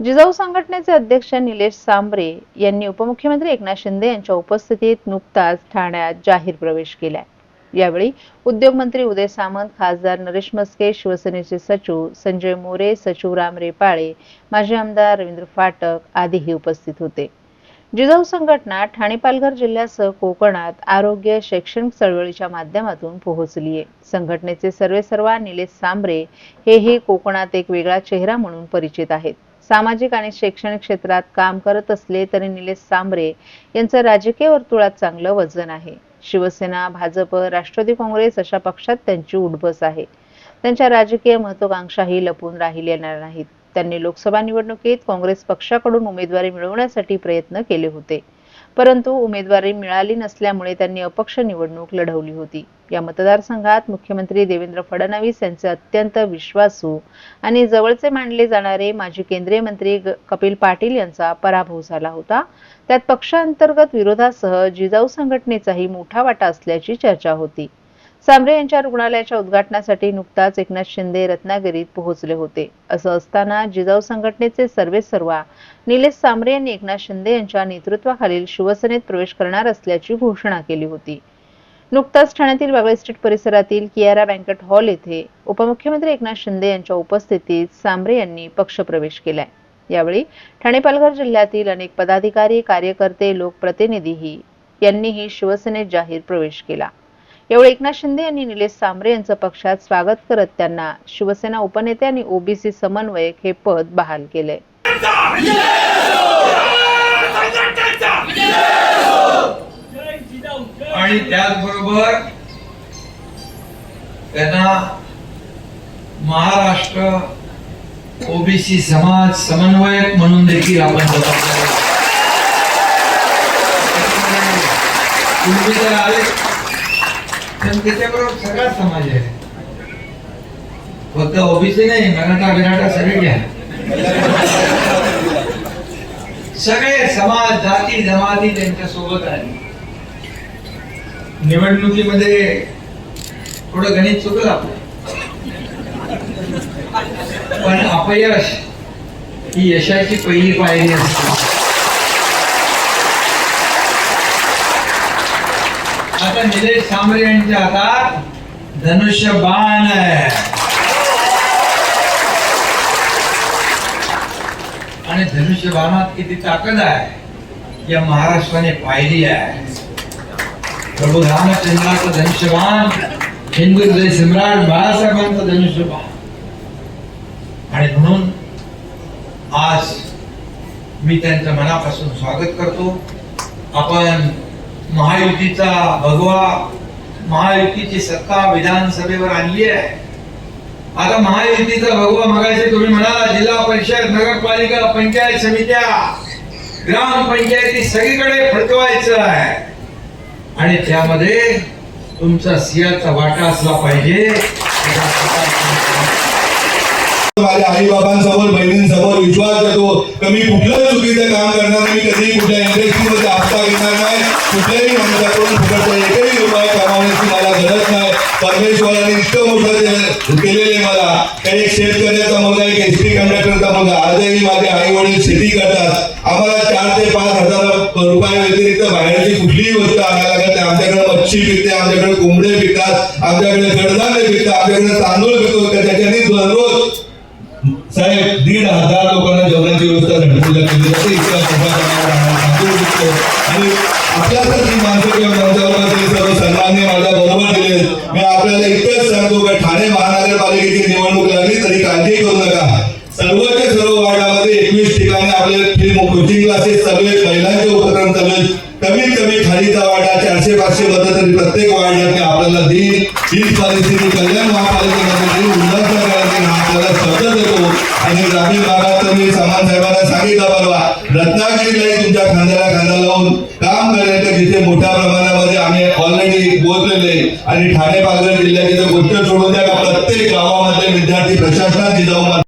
जिजाऊ संघटनेचे अध्यक्ष निलेश सांबरे यांनी उपमुख्यमंत्री एकनाथ शिंदे यांच्या उपस्थितीत नुकताच ठाण्यात जाहीर प्रवेश केलाय. यावेळी उद्योगमंत्री उदय सामंत खासदार नरेश मस्के शिवसेनेचे सचिव संजय मोरे सचिव राम रेपाळे माजी आमदार रवींद्र फाटक आदीही उपस्थित होते. जिजाऊ संघटना ठाणे पालघर जिल्ह्यासह कोकणात आरोग्य शैक्षणिक चळवळीच्या माध्यमातून पोहोचली आहे. संघटनेचे सर्वेसर्वा निलेश सांबरे हेही कोकणात एक वेगळा चेहरा म्हणून परिचित आहेत. सामाजिक आणि शैक्षणिक क्षेत्रात काम करत असले तरी निलेश सांबरे यांचं राजकीय वर्तुळात चांगलं वजन आहे. शिवसेना भाजप राष्ट्रवादी काँग्रेस अशा पक्षात त्यांची उडबस आहे. त्यांच्या राजकीय महत्वाकांक्षाही लपून राहिलेल्या नाहीत. त्यांनी लोकसभा निवडणुकीत काँग्रेस पक्षाकडून उमेदवारी मिळवण्यासाठी प्रयत्न केले होते. परंतु उमेदवारी मिळाली नसल्यामुळे त्यांनी अपक्ष निवडणूक लढवली होती. या मतदारसंघात मुख्यमंत्री देवेंद्र फडणवीस यांचे अत्यंत विश्वासू आणि जवळचे मानले जाणारे माजी केंद्रीय मंत्री ग- कपिल पाटील यांचा पराभव झाला होता. त्यात पक्षांतर्गत विरोधासह जिजाऊ संघटनेचाही मोठा वाटा असल्याची चर्चा होती. सांबरे यांच्या रुग्णालयाच्या उद्घाटनासाठी नुकताच एकनाथ शिंदे रत्नागिरीत पोहोचले होते. असं असताना जिजाऊ संघटनेचे सर्वे सर्वा निलेश सांबरे यांनी एकनाथ शिंदे यांच्या नेतृत्वाखालील शिवसेनेत प्रवेश करणार असल्याची घोषणा केली होती. नुकताच ठाण्यातील बागळे स्ट्रीट परिसरातील कियारा बँकेट हॉल येथे उपमुख्यमंत्री एकनाथ शिंदे यांच्या उपस्थितीत सांबरे यांनी पक्षप्रवेश केलाय. यावेळी ठाणे पालघर जिल्ह्यातील अनेक पदाधिकारी कार्यकर्ते लोकप्रतिनिधीही यांनीही शिवसेनेत जाहीर प्रवेश केला. यावेळी एकनाथ शिंदे यांनी निलेश सांबरे यांचं पक्षात स्वागत करत त्यांना शिवसेना उपनेते आणि ओबीसी समन्वयक हे पद बहाल केले. आणि त्याचबरोबर त्यांना महाराष्ट्र ओबीसी समाज समन्वयक म्हणून देखील आपण जबाबदारी तुम्ही जर आले आणि त्याच्याबरोबर सगळा समाज आहे. फक्त ओबीसी नाही मराठा बिराठा सगळे घ्या. सगळे समाज जाती जमाती त्यांच्यासोबत आहे. निवडणुकीमध्ये थोडं गणित चुकलं आपलं. पण अपयश ही यशाची पहिली पायरी असते. आता निलेश सांबरे यांच्या हातात धनुष्य बाण आहे. आणि धनुष्य बाणात किती ताकद आहे या महाराष्ट्राने पाहिली आहे. प्रभू रामचंद्राचं धनुष्यबाण हिंदू हृदय सम्राट बाळासाहेबांचं धनुष्यबाण आणि म्हणून आज मी त्यांचं मनापासून स्वागत करतो. आपण महायुतीचा भगवा महायुतीची सत्ता विधानसभेवर आणली आहे. आता महायुतीचा भगवा मगाशी तुम्ही म्हणाला जिल्हा परिषद नगरपालिका पंचायत समित्या ग्रामपंचायती सगळीकडे फडकवायचं आहे. आणि त्यामध्ये तुमचा सिंहाचा वाटा असला पाहिजे. माझ्या आई बाबांसमोर बहिणींसमोर विश्वास देतो. कमी कुठलं चुकीचं काम करणार नाही कधीही कुठल्या इंडस्ट्रीमध्ये हप्ता कुठल्याही माणसाकडून फुकटचा एकही उपाय कमावण्याची मला गरज नाही. परमेश्वराने इतकं मोठं केलेले मला. काही एक शेतकऱ्याचा मुलगा एक एस टी कंडक्टरचा मुलगा. आजही माझे आई वडील शेती करतात. आम्हाला चार ते पाच हजार रुपये व्यतिरिक्त बाहेरची कुठलीही गोष्ट आणायला लागते आमच्याकडे मच्छी पिकते आमच्याकडे कोंबडे पिकतात आमच्याकडे कडधान्य पिकतात आमच्याकडे तांदूळ पिकतो. त्याच्याने दररोज साहेब दीड हजार लोकांना जेवणाची व्यवस्था झडपीला केली जाते. इतका आणि आपल्यासारखी माणसं किंवा नवजात सर्व सन्मान्य माझ्या बरोबर दिले. मी आपल्याला इतकंच सांगतो की ठाणे महानगरपालिकेची निवडणूक लागली तरी काळजी करू नका. सर्वच्या सर्व वार्डामध्ये एकवीस ठिकाणी आपले फिल्म कोचिंग क्लासेस चालू आहेत. महिलांचे उपक्रम चालू आहेत. कमीत कमी खालीचा वाटा चारशे पाचशे मतं तरी प्रत्येक वार्डाने आपल्याला देईल. हीच परिस्थिती कल्याण महापालिकेमध्ये देईल उल्हासनगरात आपल्याला शब्द देतो. आणि ग्रामीण भागात तर मी सामान साहेबांना सांगितलं परवा रत्नागिरीलाही तुमच्या खांद्याला खांदा लावून का काम करायचं जिथे मोठ्या प्रमाणामध्ये आम्ही ऑलरेडी पोहोचलेले आणि ठाणे पालघर जिल्ह्याची जर गोष्ट सोडून द्या प्रत्येक गावामध्ये विद्यार्थी प्रशासनात जाऊन